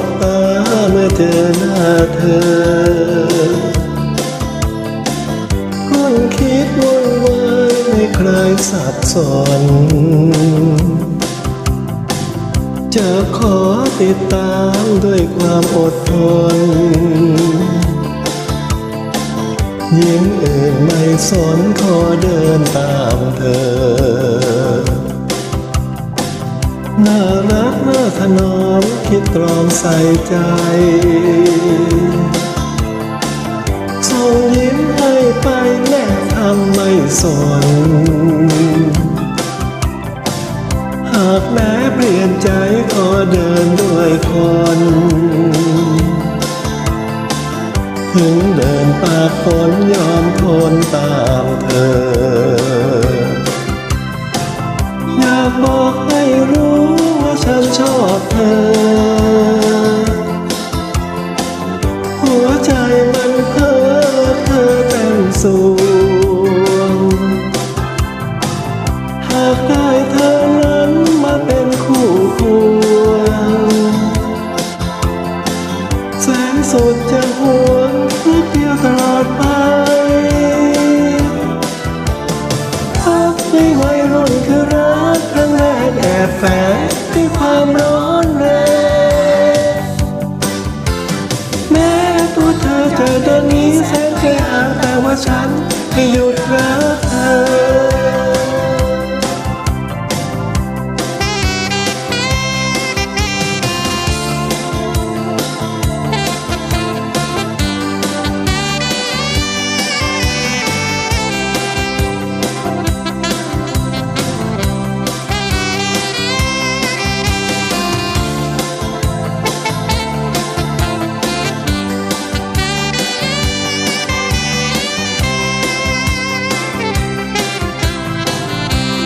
บตาเจอหน้าเธอคุ้นคิดวุ่นวายไม่คลายสับสน จะขอติดตามด้วยความอดทนยิ่งอื่นไม่สนขอเดินตามเธอ น่ารักน่าถนอมคิดตรอมใส่ใจส่งยิ้มให้ไปแม่ทำไม่สนหากแม้เปลี่ยนใจขอเดินด้วยคนถึงเดินปากฝนยอมทนตามเธอ สุดจะหวงรักเดียวตลอดไปรักในวัยรุ่นคือรักครั้งแรกแอบแฝงด้วยความร้อนแรงแม้ตัวเธอจะเดินนี้แสนไกลห่างแต่ว่าฉันไม่หยุดรักเธอ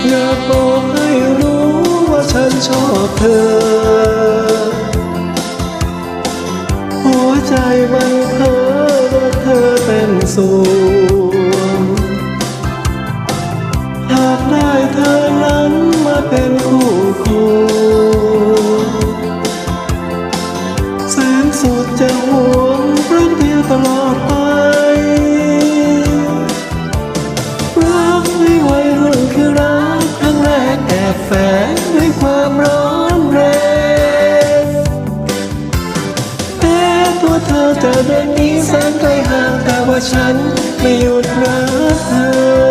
อยากบอกให้รู้ว่าฉันชอบเธอ หัวใจมันเพ้อว่าเธอเป็นสูงหากได้เธอนั้นมาเป็นคู่คู่แสนสุดจะหวงรักเดียวตลอด เธอจะเดินหนี้แสนไกลห่างแต่ว่าฉันไม่หยุดรักเธอ